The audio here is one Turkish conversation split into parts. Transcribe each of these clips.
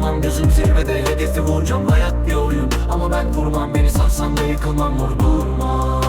durmam gözüm zirvede Hedefi vuracağım. Hayat bir oyun. Ama ben durmam beni sarsan da yıkılmam. Vur durma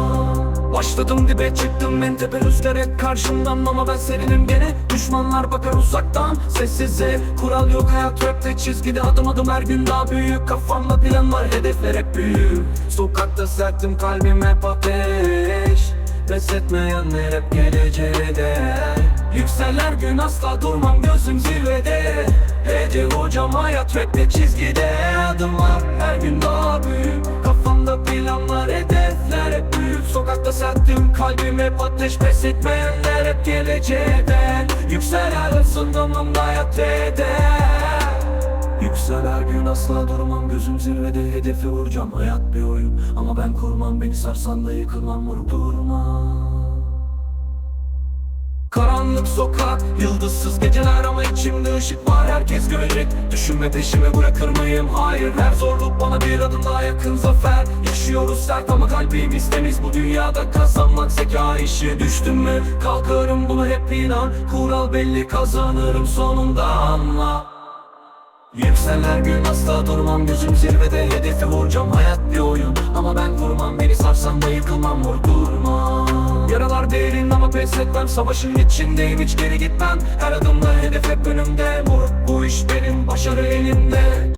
Başladım dibe çıktım en tepe rüzgar karşımdan Ama ben serinim gene. Düşmanlar bakar uzaktan. Sessizce kural yok. Hayat rapte çizgide Adım adım. Her gün daha büyük. Kafamda plan var hedefler hep büyük. Sokakta serttim kalbim hep ateş Pes etmeyenler hep geleceğe değer. Yüksel her gün asla durmam gözüm zirvede Hedef hocam hayat rapte çizgide Adımlar her gün daha büyük. Kafamda planlar hedefler hep büyük. Sokakta serttim kalbim hep ateş Pes etmeyenler hep geleceğe değer. Yüksel her ısındığımda hayat eder Yüksel her gün asla durmam Gözüm zirvede hedefi vuracağım. Hayat bir oyun ama ben kurmam. Beni sarsan da yıkılmam vur durma Karanlık sokak, yıldızsız geceler ışık var Herkes görecek, düşünme peşime bırakır mıyım? Hayır, her zorluk bana bir adım daha yakın zafer. Yaşıyoruz sert ama kalbimiz temiz. Bu dünyada kazanmak zeka işi Düştüm mü? Kalkarım buna hep inan. Kural belli kazanırım sonunda anla. Yüksel her gün asla durmam Gözüm zirvede. Hedefi vuracağım Hayat bir oyun. Ama ben vurmam Beni sarsan da yıkılmam vur durma Yaralar derin ama pes etmem. Savaşın içindeyim hiç geri gitmem. Her adımda hedef hep önümde